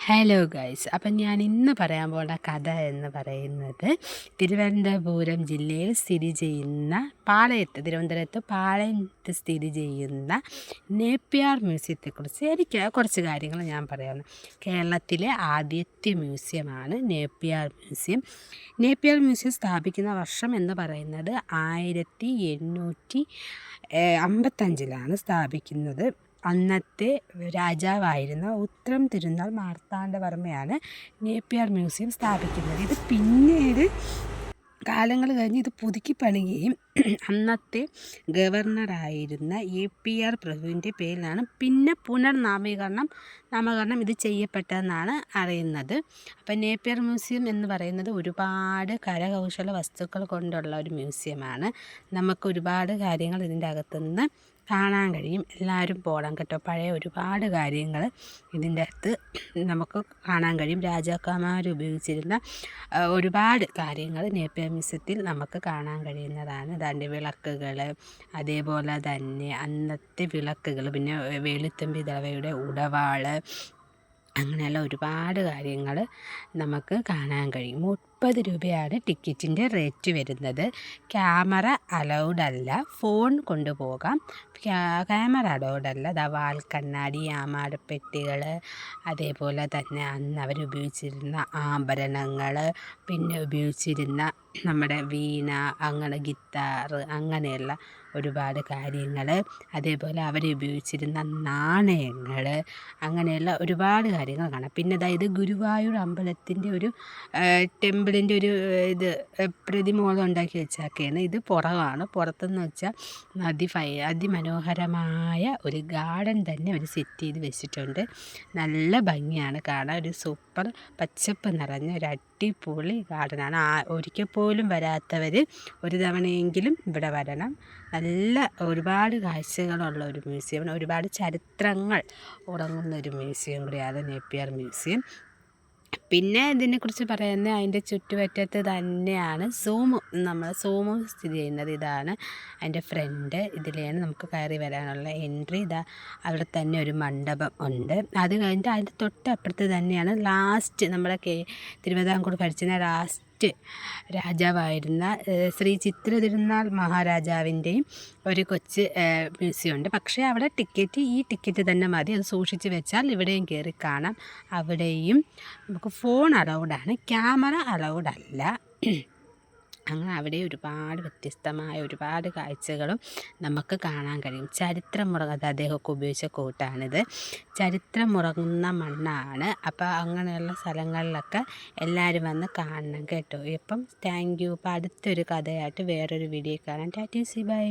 Hello guys അപ്പം ഞാൻ ഇന്ന് പറയാൻ പോകുന്ന കഥ എന്ന് പറയുന്നത് തിരുവനന്തപുരം ജില്ലയിൽ സ്ഥിതി ചെയ്യുന്ന പാളയത്ത് തിരുവനന്തപുരത്ത് പാളയത്ത് സ്ഥിതി ചെയ്യുന്ന നേപ്പിയാർ മ്യൂസിയത്തെക്കുറിച്ച് എനിക്ക് കുറച്ച് കാര്യങ്ങൾ ഞാൻ പറയാം. കേരളത്തിലെ ആദ്യത്തെ മ്യൂസിയമാണ് നേപ്പിയാർ മ്യൂസിയം. നേപ്പിയാർ മ്യൂസിയം സ്ഥാപിക്കുന്ന വർഷം എന്ന് പറയുന്നത് ആയിരത്തി എണ്ണൂറ്റി അമ്പത്തഞ്ചിലാണ് സ്ഥാപിക്കുന്നത്. അന്നത്തെ രാജാവായിരുന്ന ഉത്രം തിരുനാൾ മാർത്താണ്ഡവർമ്മയാണ് നേപ്പിയാർ മ്യൂസിയം സ്ഥാപിക്കുന്നത്. ഇത് പിന്നീട് കാലങ്ങൾ കഴിഞ്ഞ് ഇത് പുതുക്കി പണിയുകയും അന്നത്തെ ഗവർണറായിരുന്ന എ പി ആർ പ്രഭുവിന്റെ പേരിലാണ് പിന്നെ പുനർനാമീകരണം നാമകരണം ഇത് ചെയ്യപ്പെട്ടതെന്നാണ് അറിയുന്നത്. അപ്പം നേപ്പിയർ മ്യൂസിയം എന്ന് പറയുന്നത് ഒരുപാട് കരകൗശല വസ്തുക്കൾ കൊണ്ടുള്ള ഒരു മ്യൂസിയമാണ്. നമുക്ക് ഒരുപാട് കാര്യങ്ങൾ ഇതിന്റെ അകത്തുനിന്ന് കാണാൻ കഴിയും. എല്ലാവരും പോകണം കേട്ടോ. പഴയ ഒരുപാട് കാര്യങ്ങൾ ഇതിന്റെ അകത്ത് നമുക്ക് കാണാൻ കഴിയും. രാജാക്കന്മാർ ഉപയോഗിച്ചിരുന്ന ഒരുപാട് കാര്യങ്ങൾ നേപ്പിയ മ്യൂസിയത്തിൽ നമുക്ക് കാണാൻ കഴിയുന്നതാണ്. അതിന്റെ വിളക്കുകൾ അതേപോലെ തന്നെ അന്നത്തെ വിളക്കുകൾ പിന്നെ വേലുത്തമ്പി ദളവയുടെ ഉടവാൾ അങ്ങനെയുള്ള ഒരുപാട് കാര്യങ്ങൾ നമുക്ക് കാണാൻ കഴിയും. മുപ്പത് രൂപയാണ് ടിക്കറ്റിന്റെ റേറ്റ് വരുന്നത്. ക്യാമറ അലൗഡ് അല്ല. ഫോൺ കൊണ്ടുപോകാം. ക്യാമറ അലൗഡ് അല്ല. ദാ വാൽ കണ്ണാടി ആമാടപ്പെട്ടികൾ അതേപോലെ തന്നെ അന്ന് അവർ ഉപയോഗിച്ചിരുന്ന ആഭരണങ്ങൾ പിന്നെ ഉപയോഗിച്ചിരുന്ന നമ്മുടെ വീണ അങ്ങനെ ഗിത്താർ അങ്ങനെയുള്ള ഒരുപാട് കാര്യങ്ങൾ അതേപോലെ അവർ ഉപയോഗിച്ചിരുന്ന നാണയങ്ങൾ അങ്ങനെയുള്ള ഒരുപാട് കാര്യങ്ങൾ കാണാം. പിന്നെ അതായത് ഗുരുവായൂർ അമ്പലത്തിന്റെ ഒരു ടെമ്പിളിന്റെ ഒരു ഇത് പ്രതിമോളം ഉണ്ടാക്കി വെച്ചാക്കിയാണ് ഇത് പുറമാണ് പുറത്തെന്ന് വെച്ചാൽ അതി അതിമനോഹരമായ ഒരു ഗാർഡൻ തന്നെ അവർ സെറ്റ് ചെയ്ത് വെച്ചിട്ടുണ്ട്. നല്ല ഭംഗിയാണ് കാണാൻ. ഒരു സൂപ്പർ പച്ചപ്പ് നിറഞ്ഞ ഒരു അടിപൊളി ഗാർഡനാണ്. ആ ഒരിക്കൽ പോലും വരാത്തവർ ഒരു തവണയെങ്കിലും ഇവിടെ വരണം. നല്ല ഒരുപാട് കാഴ്ചകളുള്ള ഒരു മ്യൂസിയം ഒരുപാട് ചരിത്രങ്ങൾ ഉറങ്ങുന്ന ഒരു മ്യൂസിയം കൂടിയാണ് നേപ്പിയർ മ്യൂസിയം. പിന്നെ ഇതിനെക്കുറിച്ച് പറയുന്നത് അതിന്റെ ചുറ്റുപറ്റത്ത് തന്നെയാണ് സൂമ്. നമ്മൾ സൂമ് സ്ഥിതി ചെയ്യുന്നത് ഇതാണ്. അതിന്റെ ഫ്രണ്ട് ഇതിലാണ് നമുക്ക് കയറി വരാനുള്ള എൻട്രി. ഇതാ അവിടെ തന്നെ ഒരു മണ്ഡപം ഉണ്ട്. അത് കഴിഞ്ഞിട്ട് അതിന്റെ തൊട്ടപ്പുറത്ത് തന്നെയാണ് ലാസ്റ്റ് നമ്മുടെ കെ തിരുവിതാംകൂർ ഭരിച്ചിരുന്ന ലാസ്റ്റ് രാജാവായിരുന്ന ശ്രീ ചിത്ര തിരുനാൾ മഹാരാജാവിന്റെയും ഒരു കൊച്ച് മ്യൂസിയം ഉണ്ട് പക്ഷേ അവിടെ ടിക്കറ്റ് ഈ ടിക്കറ്റ് തന്നെ മതി. അത് സൂക്ഷിച്ച് വെച്ചാൽ ഇവിടെയും കയറി കാണാം. അവിടെയും നമുക്ക് ഫോൺ അലൗഡാണ്. ക്യാമറ അലൗഡ് അല്ല അങ്ങനെ അവിടെ ഒരുപാട് വ്യത്യസ്തമായ ഒരുപാട് കാഴ്ചകളും നമുക്ക് കാണാൻ കഴിയും. ചരിത്രമുറങ്ങത് അദ്ദേഹമൊക്കെ ഉപയോഗിച്ച കൂട്ടാണിത് ചരിത്രമുറങ്ങുന്ന മണ്ണാണ്. അപ്പോൾ അങ്ങനെയുള്ള സ്ഥലങ്ങളിലൊക്കെ എല്ലാവരും വന്ന് കാണണം കേട്ടോ. ഇപ്പം താങ്ക് യു അപ്പോൾ അടുത്തൊരു കഥയായിട്ട് വേറൊരു വീഡിയോ കാണാം. ടാറ്റി സി ബൈ